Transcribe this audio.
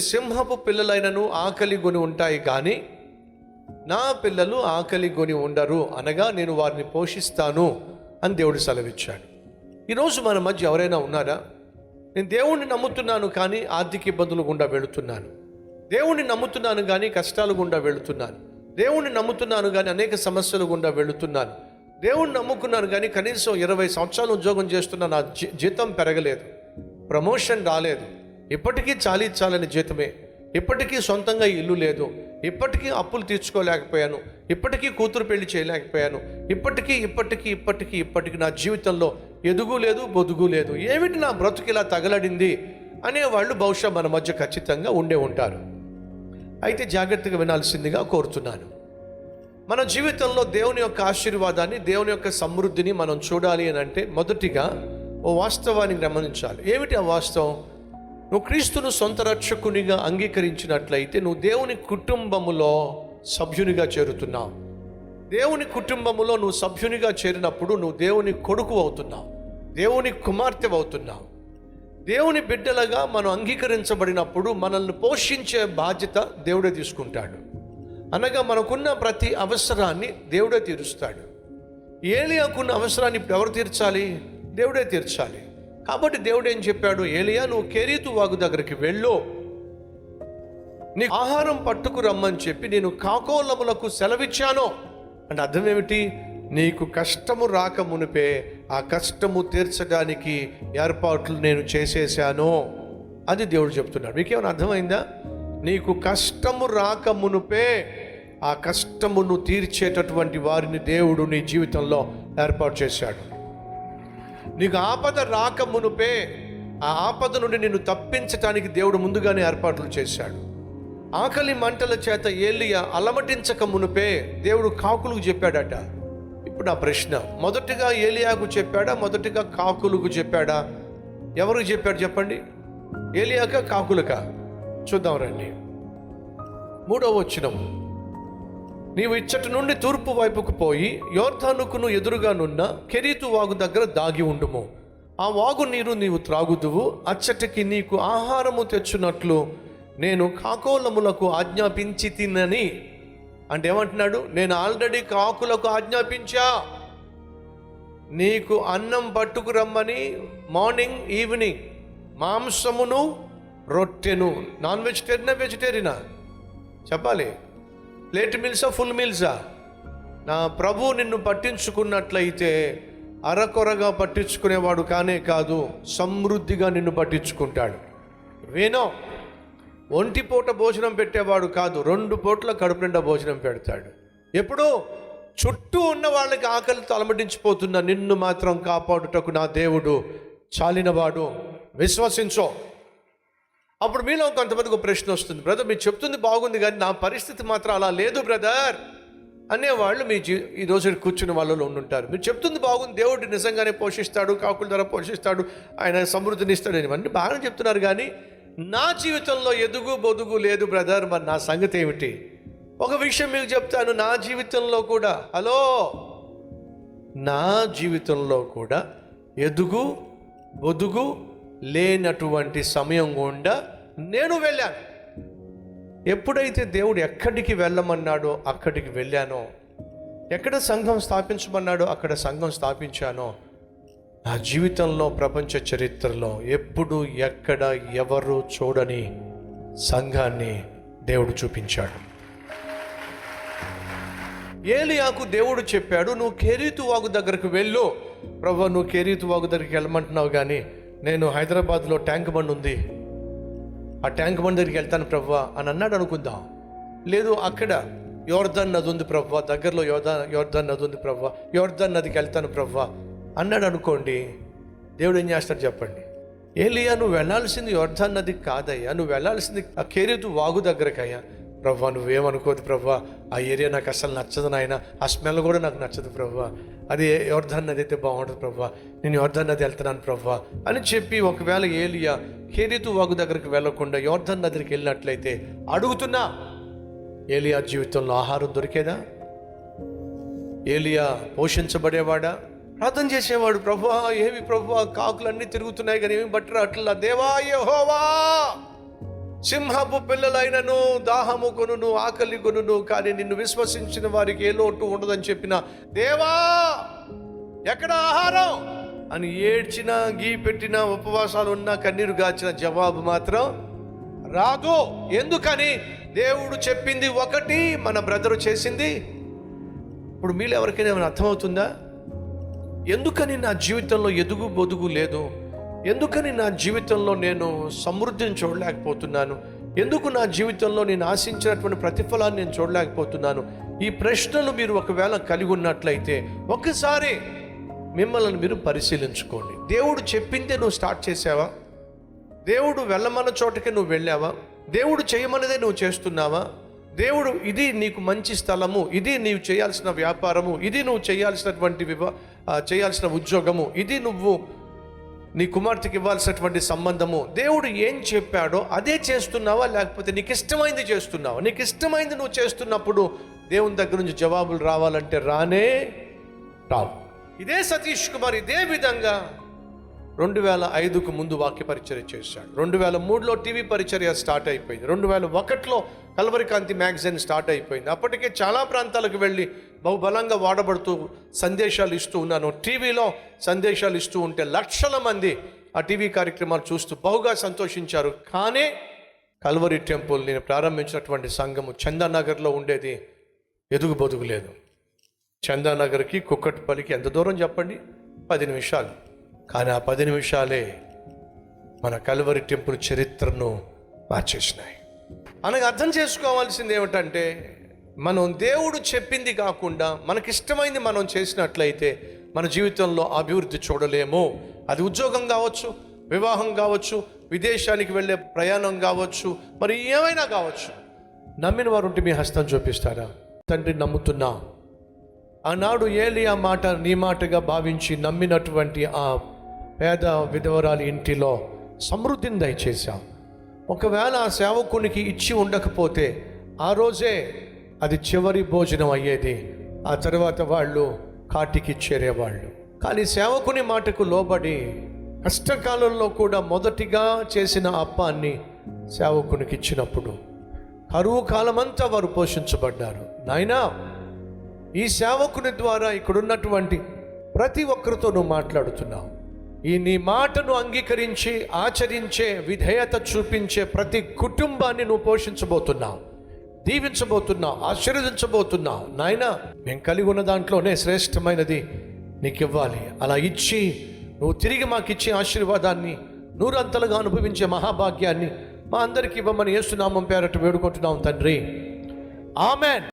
సింహపు పిల్లలైనను ఆకలి గొని ఉంటాయి కానీ నా పిల్లలు ఆకలి గొని ఉండరు అనగా నేను వారిని పోషిస్తాను అని దేవుడు సెలవిచ్చాడు. ఈరోజు మన మధ్య ఎవరైనా ఉన్నారా? నేను దేవుణ్ణి నమ్ముతున్నాను కానీ ఆర్థిక ఇబ్బందులు గుండా వెళుతున్నాను. దేవుణ్ణి నమ్ముతున్నాను కానీ కష్టాలు గుండా వెళుతున్నాను. దేవుణ్ణి నమ్ముతున్నాను కానీ అనేక సమస్యలు గుండా వెళుతున్నాను. దేవుణ్ణి నమ్ముకున్నాను కానీ కనీసం ఇరవై సంవత్సరాలు ఉద్యోగం చేస్తున్న నా జీ- జీతం పెరగలేదు. ప్రమోషన్ రాలేదు. ఇప్పటికీ చాలీ చాలని జీతమే. ఇప్పటికీ సొంతంగా ఇల్లు లేదు. ఇప్పటికీ అప్పులు తీర్చుకోలేకపోయాను. ఇప్పటికీ కూతురు పెళ్ళి చేయలేకపోయాను. ఇప్పటికీ ఇప్పటికీ ఇప్పటికీ ఇప్పటికీ నా జీవితంలో ఎదుగు లేదు బొదుగు లేదు. ఏమిటి నా బ్రతుకు ఇలా తగలడింది? అనేవాళ్ళు బహుశా మన మధ్య ఖచ్చితంగా ఉండే ఉంటారు. అయితే జాగ్రత్తగా వినాల్సిందిగా కోరుతున్నాను. మన జీవితంలో దేవుని యొక్క ఆశీర్వాదాన్ని దేవుని యొక్క సమృద్ధిని మనం చూడాలి అని అంటే మొదటిగా ఓ వాస్తవాన్ని గమనించాలి. ఏమిటి ఆ వాస్తవం? నువ్వు క్రీస్తును సొంత రక్షకునిగా అంగీకరించినట్లయితే నువ్వు దేవుని కుటుంబములో సభ్యునిగా చేరుతున్నావు. దేవుని కుటుంబములో నువ్వు సభ్యునిగా చేరినప్పుడు నువ్వు దేవుని కొడుకు అవుతున్నావు. దేవుని కుమార్తె అవుతున్నావు. దేవుని బిడ్డలుగా మనం అంగీకరించబడినప్పుడు మనల్ని పోషించే బాధ్యత దేవుడే తీసుకుంటాడు. అనగా మనకున్న ప్రతి అవసరాన్ని దేవుడే తీరుస్తాడు. ఏలియాకున్న అవసరాన్ని ఇప్పుడు ఎవరు తీర్చాలి? దేవుడే తీర్చాలి. కాబట్టి దేవుడు ఏం చెప్పాడు? ఏలియా నువ్వు కెరీతు వాగు దగ్గరికి వెళ్ళు. నీ ఆహారం పట్టుకు రమ్మని చెప్పి నేను కాకోలములకు సెలవిచ్చాను. అంటే అర్థం ఏమిటి? నీకు కష్టము రాక మునిపే ఆ కష్టము తీర్చడానికి ఏర్పాట్లు నేను చేసేసాను అది దేవుడు చెప్తున్నాడు. మీకేమైనా అర్థమైందా? నీకు కష్టము రాక మునుపే ఆ కష్టమును తీర్చేటటువంటి వారిని దేవుడు నీ జీవితంలో ఏర్పాటు చేశాడు. నీకు ఆపద రాక మునుపే ఆ ఆపద నుండి నిన్ను తప్పించటానికి దేవుడు ముందుగానే ఏర్పాట్లు చేశాడు. ఆకలి మంటల చేత ఏలియా అలమటించక మునుపే దేవుడు కాకులకు చెప్పాడట. ఇప్పుడు నా ప్రశ్న మొదటిగా ఏలియాకు చెప్పాడా మొదటిగా కాకులకు చెప్పాడా? ఎవరికి చెప్పాడు చెప్పండి? ఏలియాక కాకులక? చూద్దాం రండి. మూడవ వచ్చినము నీవు ఇచ్చటి నుండి తూర్పు వైపుకు పోయి యోర్ధానుకును ఎదురుగానున్న కెరీతు వాగు దగ్గర దాగి ఉండుము. ఆ వాగు నీరు నీవు త్రాగుదువు అచ్చటికి నీకు ఆహారము తెచ్చునట్లు నేను కాకోలములకు ఆజ్ఞాపించి తినని. అంటే ఏమంటున్నాడు నేను ఆల్రెడీ కాకులకు ఆజ్ఞాపించా. నీకు అన్నం పట్టుకు రమ్మని మార్నింగ్ ఈవినింగ్ మాంసమును రొట్టెను నాన్ వెజిటేరియనా వెజిటేరియనా చెప్పాలి? లేట్ మీల్సా ఫుల్ మీల్సా? నా ప్రభు నిన్ను పట్టించుకున్నట్లయితే అరకొరగా పట్టించుకునేవాడు కానే కాదు సమృద్ధిగా నిన్ను పట్టించుకుంటాడు. వేనో ఒంటి పూట భోజనం పెట్టేవాడు కాదు రెండు పూట్ల కడుపు నిండా భోజనం పెడతాడు. ఎప్పుడు చుట్టూ ఉన్న వాళ్ళకి ఆకలి తలమటించిపోతున్న నిన్ను మాత్రం కాపాడుటకు నా దేవుడు చాలినవాడు. విశ్వసించో. అప్పుడు మీలో కొంతమందికి ఒక ప్రశ్న వస్తుంది బ్రదర్ మీరు చెప్తుంది బాగుంది కానీ నా పరిస్థితి మాత్రం అలా లేదు బ్రదర్. అనేవాళ్ళు మీ జీ ఈ రోజు వాళ్ళలో ఉండుంటారు. మీరు చెప్తుంది బాగుంది దేవుడు నిజంగానే పోషిస్తాడు కాకుల ద్వారా పోషిస్తాడు ఆయన సమృద్ధిని ఇస్తాడు ఇవన్నీ బాగానే చెప్తున్నారు కానీ నా జీవితంలో ఎదుగు బొదుగు లేదు బ్రదర్. మరి నా సంగతి ఏమిటి? ఒక విషయం మీకు చెప్తాను నా జీవితంలో కూడా. హలో? నా జీవితంలో కూడా ఎదుగు బొదుగు లేనటువంటి సమయం గుండా నేను వెళ్ళాను. ఎప్పుడైతే దేవుడు ఎక్కడికి వెళ్ళమన్నాడో అక్కడికి వెళ్ళానో ఎక్కడ సంఘం స్థాపించమన్నాడో అక్కడ సంఘం స్థాపించానో నా జీవితంలో ప్రపంచ చరిత్రలో ఎప్పుడు ఎక్కడ ఎవరు చూడని సంఘాన్ని దేవుడు చూపించాడు. ఏలియాకు దేవుడు చెప్పాడు నువ్వు కెరీతు వాగు దగ్గరకు వెళ్ళు. ప్రభు నువ్వు కెరీతు వాగు దగ్గరికి వెళ్ళమంటున్నావు కానీ నేను హైదరాబాద్లో ట్యాంక్ బండ్ ఉంది. ఆ ట్యాంక్ బండ్ దగ్గరికి వెళ్తాను ప్రవ్వా అని అన్నాడు అనుకుందాం. లేదు అక్కడ యోర్ధన్ నది ఉంది ప్రవ్వా దగ్గరలో యోధా యోర్ధన్ నది ఉంది ప్రవ్వా యోర్ధన్ నదికి వెళ్తాను ప్రవ్వా అన్నాడు అనుకోండి. దేవుడు ఏం చేస్తాడు చెప్పండి. ఏలియా నువ్వు వెళ్ళాల్సింది యోర్ధన్ నదికి కాదయ్యా నువ్వు వెళ్ళాల్సింది ఆ కేరీతు వాగు దగ్గరకయ్యా. ప్రభా నువ్వేమనుకోదు ప్రభా ఆ ఏరియా నాకు అసలు నచ్చదు నాయన. ఆ స్మెల్ కూడా నాకు నచ్చదు ప్రభా అది యోర్ధన్ నది అయితే బాగుంటుంది ప్రభా నేను యోర్ధన్ నది వెళ్తున్నాను ప్రభా అని చెప్పి ఒకవేళ ఏలియా కేరీతు వాగు దగ్గరికి వెళ్ళకుండా యోర్ధన్ నదికి వెళ్ళినట్లయితే అడుగుతున్నా ఏలియా జీవితంలో ఆహారం దొరికేదా? ఏలియా పోషించబడేవాడా? ప్రార్థన చేసేవాడు ప్రభు ఏమి ప్రభు కాకులన్నీ తిరుగుతున్నాయి కానీ ఏమి బట్టరా అట్లా దేవా యహోవా! సింహపు పిల్లలైనను దాహము కొనును ఆకలి కొనును కానీ నిన్ను విశ్వసించిన వారికి ఏ లోటు ఉండదని చెప్పిన దేవా ఎక్కడ ఆహారం? అని ఏడ్చిన గీ పెట్టిన ఉపవాసాలు ఉన్న కన్నీరు గాచిన జవాబు మాత్రం రాదు ఎందుకని? దేవుడు చెప్పింది ఒకటి మన బ్రదరు చేసింది. ఇప్పుడు మీలో ఎవరికైనా ఏమైనా అర్థమవుతుందా? ఎందుకని నా జీవితంలో ఎదుగు బొదుగు లేదు? ఎందుకని నా జీవితంలో నేను సమృద్ధిని చూడలేకపోతున్నాను? ఎందుకు నా జీవితంలో నేను ఆశించినటువంటి ప్రతిఫలాన్ని నేను చూడలేకపోతున్నాను? ఈ ప్రశ్నలు మీరు ఒకవేళ కలిగి ఉన్నట్లయితే ఒకసారి మిమ్మల్ని మీరు పరిశీలించుకోండి. దేవుడు చెప్పిందే నువ్వు స్టార్ట్ చేసావా? దేవుడు వెళ్ళమన్న చోటకే నువ్వు వెళ్ళావా? దేవుడు చేయమన్నదే నువ్వు చేస్తున్నావా? దేవుడు ఇది నీకు మంచి స్థలము ఇది నీవు చేయాల్సిన వ్యాపారము ఇది నువ్వు చేయాల్సినటువంటి వివా చేయాల్సిన ఉద్యోగము ఇది నువ్వు నీ కుమార్తెకి ఇవ్వాల్సినటువంటి సంబంధము. దేవుడు ఏం చెప్పాడో అదే చేస్తున్నావా? లేకపోతే నీకు ఇష్టమైంది చేస్తున్నావా? నీకు ఇష్టమైంది నువ్వు చేస్తున్నప్పుడు దేవుని దగ్గర నుంచి జవాబులు రావాలంటే రానే రావు. ఇదే సతీష్ కుమార్ ఇదే విధంగా రెండు వేల ఐదుకు ముందు వాక్య పరిచర్య చేశాడు. రెండు వేల మూడులో టీవీ పరిచర్య స్టార్ట్ అయిపోయింది. రెండు వేల ఒకటిలో కల్వరికాంతి మ్యాగజైన్ స్టార్ట్ అయిపోయింది. అప్పటికే చాలా ప్రాంతాలకు వెళ్ళి బహుబలంగా వాడబడుతూ సందేశాలు ఇస్తూ ఉన్నాను. టీవీలో సందేశాలు ఇస్తూ ఉంటే లక్షల మంది ఆ టీవీ కార్యక్రమాలు చూస్తూ బహుగా సంతోషించారు. కానీ కల్వరి టెంపుల్ నేను ప్రారంభించినటువంటి సంఘము చందానగర్లో ఉండేది. ఎదుగు బొదుగు లేదు. చందానగర్కి కుక్కట్పల్లికి ఎంత దూరం చెప్పండి? పది నిమిషాలు. కానీ ఆ పది నిమిషాలే మన కల్వరి టెంపుల్ చరిత్రను మార్చేసినాయి. మనకు అర్థం చేసుకోవాల్సింది ఏమిటంటే మనం దేవుడు చెప్పింది కాకుండా మనకిష్టమైంది మనం చేసినట్లయితే మన జీవితంలో అభివృద్ధి చూడలేము. అది ఉద్యోగం కావచ్చు వివాహం కావచ్చు విదేశానికి వెళ్ళే ప్రయాణం కావచ్చు మరి ఏమైనా కావచ్చు. నమ్మిన వారు ఉంటే మీ హస్తం చూపిస్తారా? తండ్రి నమ్ముతున్నా. ఆనాడు ఏలి ఆ మాట నీ మాటగా భావించి నమ్మినటువంటి ఆ పేద విధవరాలి ఇంటిలో సమృద్ధిని దయచేశాం ఒకవేళ ఆ సేవకునికి ఇచ్చి ఉండకపోతే ఆ రోజే అది చివరి భోజనం అయ్యేది. ఆ తర్వాత వాళ్ళు కాటికి చేరేవాళ్ళు. కానీ సేవకుని మాటకు లోబడి కష్టకాలంలో కూడా మొదటిగా చేసిన అప్పాన్ని సేవకునికి ఇచ్చినప్పుడు కరువు కాలమంతా వారు పోషించబడ్డారు. నాయనా ఈ సేవకుని ద్వారా ఇక్కడున్నటువంటి ప్రతి ఒక్కరితో నువ్వు మాట్లాడుతున్నావు ఈ నీ మాటను అంగీకరించి ఆచరించే విధేయత చూపించే ప్రతి కుటుంబాన్ని నువ్వు పోషించబోతున్నావు. దీవించబోతున్నావు ఆశీర్వదించబోతున్నావు నాయన మేము కలిగి ఉన్న దాంట్లోనే శ్రేష్టమైనది నీకు ఇవ్వాలి అలా ఇచ్చి నువ్వు తిరిగి మాకు ఇచ్చే ఆశీర్వాదాన్ని నూరంతలుగా అనుభవించే మహాభాగ్యాన్ని మా అందరికి ఇవ్వమని ఏసునామం పేరట వేడుకుంటున్నాం తండ్రి. ఆమెన్.